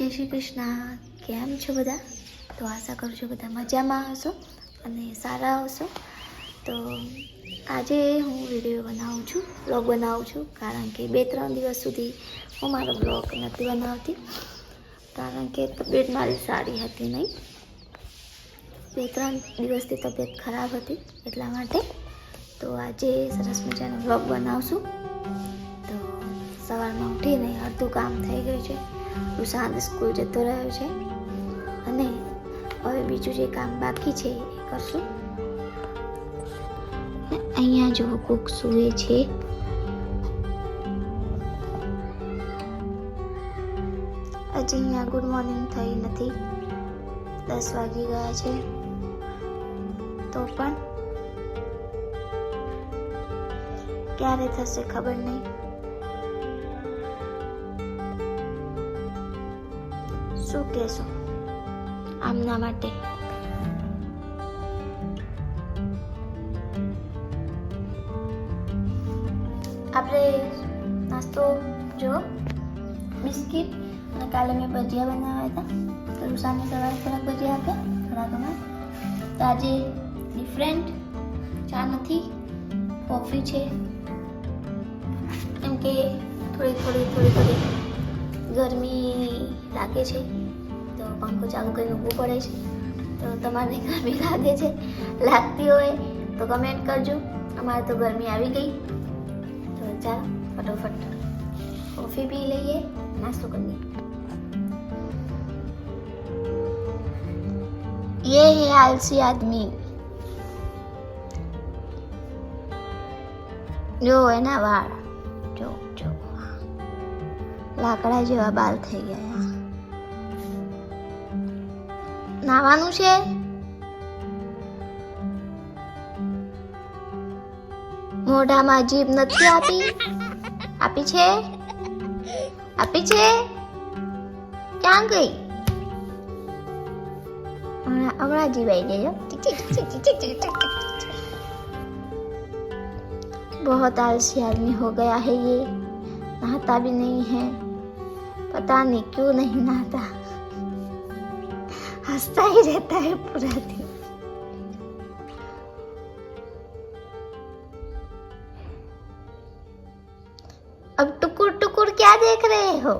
જય શ્રી કૃષ્ણ. કેમ છો બધા? તો આશા કરું છું બધા મજામાં હશો અને સારા હશો. તો આજે હું વીડિયો બનાવું છું બ્લોગ બનાવું છું. કારણ કે બે ત્રણ દિવસ સુધી હું મારો બ્લોગ નથી બનાવતી. કારણ કે તબિયત મારી સારી હતી નહીં. બે ત્રણ દિવસથી તબિયત ખરાબ હતી એટલા માટે. તો આજે સરસ મજાનો બ્લોગ બનાવશું. તો સવારમાં ઉઠીને અડધું કામ થઈ ગયું છે. સુશાંત સ્કૂલ જતો રહ્યો છે. અને હવે બીજું જે કામ બાકી છે એ કરશું. અહીંયા જો કોક સૂવે છે. હજી અહીંયા ગુડ મોર્નિંગ થઈ નથી. દસ વાગી ગયા છે. તો પણ ક્યારે થશે ખબર નહીં. શું કહેશો? આમના માટે. આપણે નાસ્તો જો બિસ્કિટ અને કાલે મેં ભજીયા બનાવ્યા હતા. તો રૂસાને સવારે થોડાક ભજીયા આપ્યા થોડા ઘણા તો આજે ડિફરન્ટ ચા નથી કોફી છે. કેમ કે થોડી થોડી થોડી થોડી ગરમી લાગે છે તો પંખો ચાલુ કરીને ઊભું પડે છે તો તમારે ગરમી લાગે છે લાગતી હોય તો કમેન્ટ કરજો અમારે તો ગરમી આવી ગઈ તો ચાલો ફટોફટ કોફી પી લઈએ નાસ્તો કરીએ ये है आलसी आदमी જો એના વાળ જો જો લાકડા જેવા બાલ થઈ ગયા નાવાનું છે મોઢામાં જીભ નથી આપી આપી છે આપી છે ક્યાં ગઈ હમણાં હમણાં જીભ આવી ગઈ बहुत आलसी आदमी हो गया है ये नहाता भी नहीं है पता नहीं क्यों नहीं नहाता हंसता ही रहता है पूरा दिन। अब टुकुर टुकुर क्या देख रहे हो?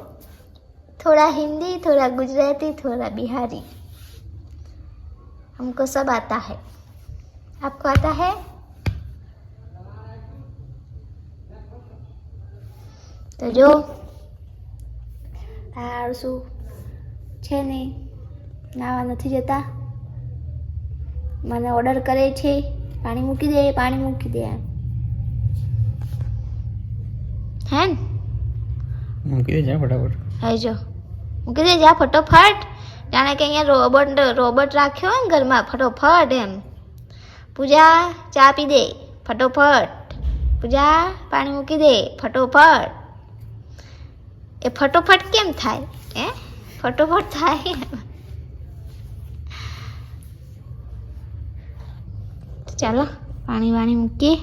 थोड़ा हिंदी, थोड़ा गुजराती, थोड़ा बिहारी। हमको सब आता है। आपको आता है? तो જો તાર શું છે ને નાવા નથી જતા. મને ઓર્ડર કરે છે પાણી મૂકી દે પાણી મૂકી દે એમ. હે મૂકી દે જા ફટાફટ. હવે જો. મૂકી દે જા ફટોફટ. જાણે કે અહીંયા રોબોટ રોબોટ રાખ્યો ને ઘરમાં ફટોફટ એમ. પૂજા ચા પી દે ફટોફટ. પૂજા પાણી મૂકી દે ફટોફટ. એ ફટોફટ કેમ થાય? હે? ફટોફટ થાય ચાલો, પાણી વાણી મૂકીએ.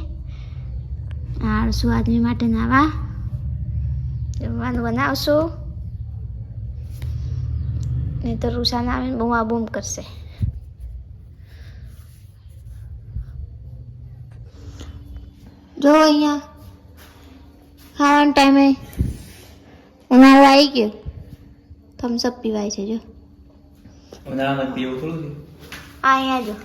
આળસુ આદમી માટે નાવા? જમવાનું બનાવશું? નહીં તો રૂસાના આવીને બૂમા બૂમ કરશે. જો અહીંયા ખાવાના ટાઈમે ઉનાળો આવી ગયો. થમ્સઅપ પીવાય છે જો. ઉનાળામાં પીવું થોડું છે? આ અહીંયા જો.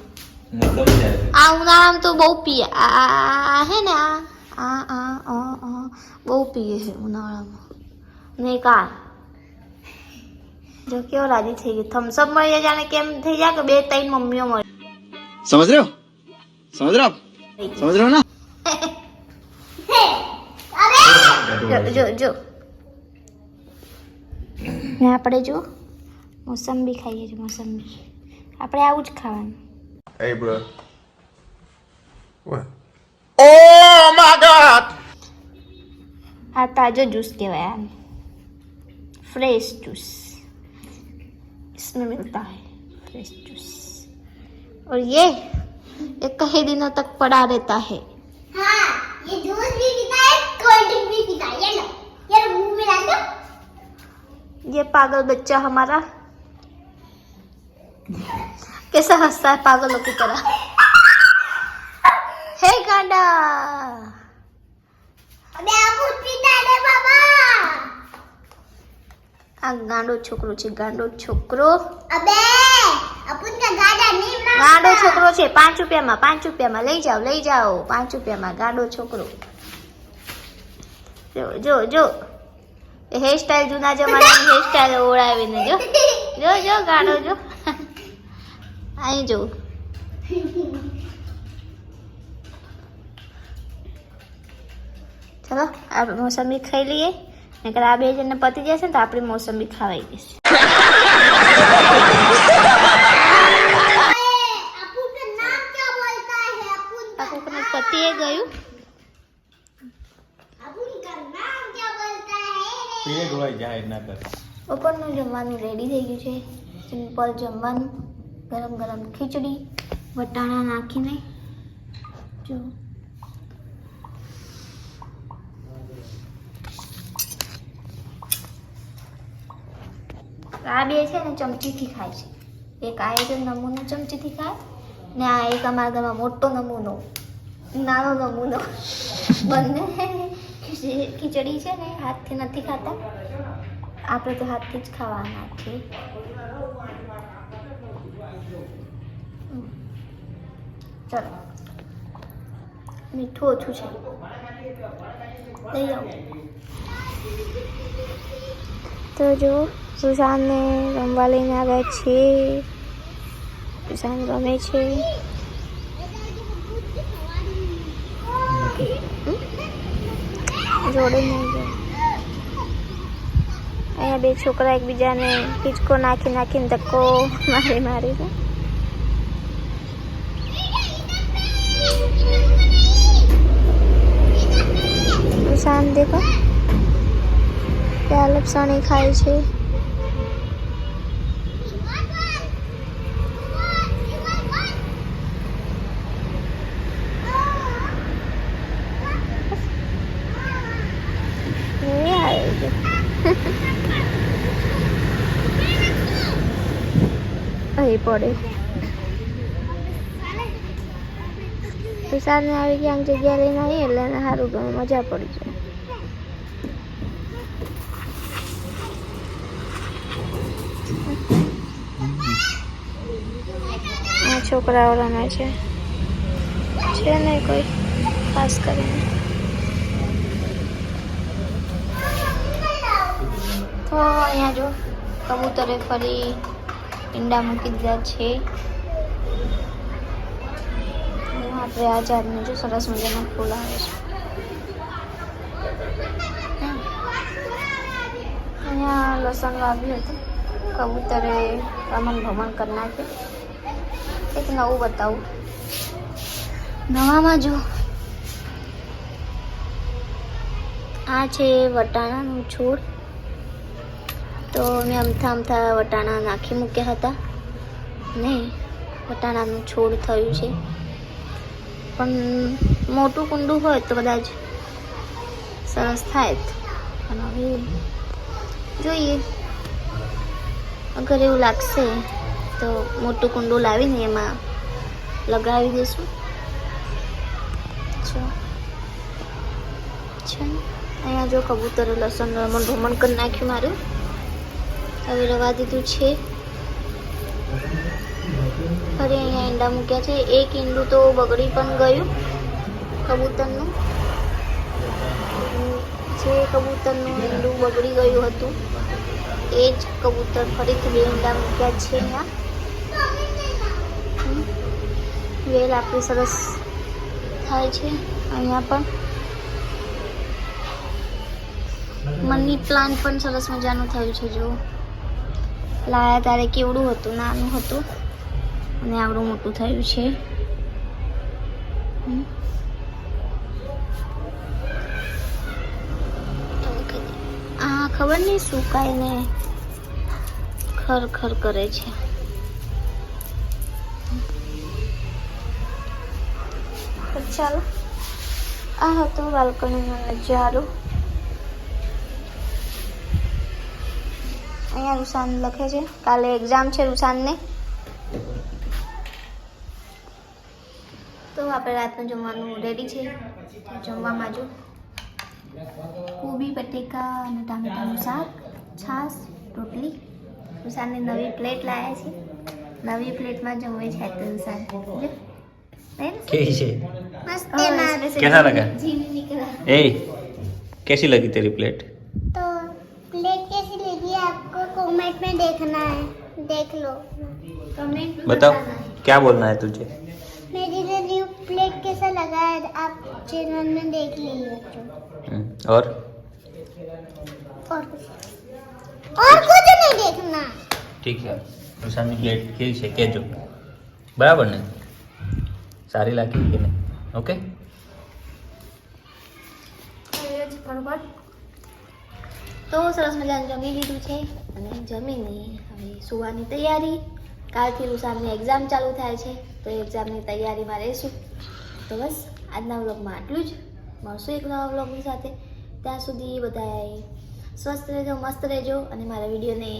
આ ઉનાળામાં તો બહુ પીએ. આ હે ને આ આ આ આ આ બહુ પીએ છે ઉનાળામાં. ને કા જો કેવો રાજી થઈ ગયો. થમ્સઅપ મળી જાય જાણે કેમ થઈ જાય કે બે ત્રણ મમ્મીઓ મળી સમજ રહ્યો? સમજ રહ્યો? સમજ રહ્યો ના? જો જો જો. ને આપણે જો મોસંબી ખાઈએ છીએ મોસંબી આપણે આવું જ ખાવાનું Hey, bro. What? Oh my God! આ તાજો जूस કહેવાય આને फ्रेश जूस इसमें मिलता है फ्रेश जूस और ये ये कई दिनों तक पड़ा रहता है हाँ ये जूस भी पीता है कोल्ड ड्रिंक भी पीता है ये लो ये लो मुंह में डाल दो ये पागल बच्चा हमारा कैसा हंसता है पागलों की तरह हे गांडा આ ગાંડો છોકરો છે ગાંડો છોકરો ગાંડો છોકરો છે પાંચ રૂપિયામાં પાંચ રૂપિયામાં લઈ જાઓ લઈ જાઓ પાંચ રૂપિયામાં ગાંડો છોકરો જો જો જો હેરસ્ટાઈલ જૂના જમાનાની હેરસ્ટાઈલ ઓળાવીને જો. જો જો ગાંડો જો. અહીં જો ચલો આપણે મોસંબી ખાઈ લઈએ. નકર આ બે જણને પતી જશે ને તો આપણી મોસંબી ખાવાઈ જશે. આ કોકનું પતિએ ગયું. પીએ ઢોળાઈ જાય ના કરે. બપોરનું જમવાનું રેડી થઈ ગયું છે. સિમ્પલ જમવાનું. ગરમ ગરમ ખીચડી, વટાણા નાખીને. જો. આ બે છે ને ચમચીથી ખાય છે. એક આ એક નમૂનો ચમચીથી ખાય ને આ એક અમારા ઘરમાં મોટો નમૂનો, નાનો નમૂનો. બંને ખીચડી છે ને હાથથી નથી ખાતા. આપણે તો હાથથી જ ખાવાના છીએ. ચલો. મીઠું ઓછું છે. લઈ આવો. તો જો સુશાંતને રમવા લઈને આવ્યા છે સુશાંત રમે છે? જોડે નહીં અહીંયા બે છોકરા એકબીજાને હિંચકો નાખી નાખીને ધક્કો મારી મારી છે. શાંત દેખો. ત્યાં સણી ખાય છે એ આવ્યો છે અહીં પડે. તુષારને આવી ક્યાંક જગ્યા લઈને આવી એટલે એને સારું ગમે, મજા પડી જાય. આ છોકરાઓ રમે છે. છે ને કોઈ ખાસ કરીને. તો અહીંયા જો કબૂતરે ફરી ઈંડા મૂકી દીધા છે. આપણે આ ઝાડનું જો સરસ મજાના ફૂલ આવે છે. અહીંયા લસણ વાવ્યું હતું. કબૂતરે રમણ ભમણ કરી નાખ્યું. એક નવું બતાવું. નવામાં જો. આ છે વટાણાનું છોડ. તો મેં અમથા અમથા વટાણા નાખી મૂક્યા હતા. ને વટાણાનું છોડ થયું છે. પણ મોટું કુંડું હોય તો કદાચ સરસ થાય. પણ હવે જોઈએ. અગર એવું લાગશે તો મોટું કુંડું લાવીને એમાં લગાવી દઈશું જો. છે? અહીંયા જો કબૂતરે લસણ રમણ ભમણ કરી નાખ્યું મારું. હવે રવા દીધું છે. ફરી અહીંયા ઈંડા મૂક્યા છે. એક ઈંડું તો બગડી પણ ગયું કબૂતરનું. જે કબૂતરનું ઈંડું બગડી ગયું હતું, એ જ કબૂતર ફરીથી બે ઈંડા મૂક્યા છે અહીંયા. વેલ આપણી સરસ થાય છે અહીંયા પણ. મની પ્લાન્ટ પણ સરસ મજાનું થયું છે જો લાયા ત્યારે કેવડું હતું, નાનું હતું. અને આવડું મોટું થયું છે. આ ખબર નહીં સુકાઈને ખર ખર કરે છે. ચાલો. આ હતો બાલ્કનીનો નજારો. અહીંયા રૂસાન લખે છે કાલે એક્ઝામ છે રૂસાનને તો આપણે રાતનું જમવાનું રેડી છે જમવામાં જો કોબી બટેકા અને ટામેટાનું શાક છાશ રોટલી રૂસાનની નવી પ્લેટ લાવ્યા છે નવી પ્લેટમાં જમવે છે તો રૂસાન જો. એમ? कैसी है मस्त है ना कैसा लगा? जीनी निकला ए कैसी लगी तेरी प्लेट तो देखना है देख लो कमेंट में बताओ बताना है। क्या बोलना है तुझे मेरी जो न्यू प्लेट कैसा लगा है आप चैनल में देख लीजिए तो हम्म, और और कुछ और कुछ नहीं देखना ઠીક છે રૂસાની પ્લેટ કેવી છે કહેજો બરાબર ને સારી લાગી કે નહીં ઓકે ખાઈએ જ ફટફટ. તો સરસ મજાનું જમી લીધું છે અને જમીને હવે સુવાની તૈયારી. કાલથી સામે એક્ઝામ ચાલુ થાય છે, તો એક્ઝામની તૈયારીમાં રહીશું. તો બસ, આજના વ્લોગમાં આટલું જ. મળશું એક નવા વ્લોગની સાથે. ત્યાં સુધી બધાએ સ્વસ્થ રહેજો, મસ્ત રહેજો અને મારા વિડીયોને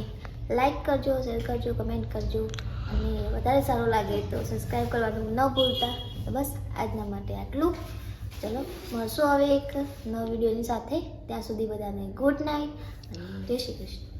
લાઇક કરજો શેર કરજો કમેન્ટ કરજો અને વધારે સારું લાગે તો સબસ્ક્રાઈબ કરવાનું ન ભૂલતા. તો બસ, આજના માટે આટલું. ચલો, મળશું હવે એક નવા વિડીયોની સાથે. ત્યાં સુધી બધાને ગુડ નાઇટ અને જય શ્રી કૃષ્ણ.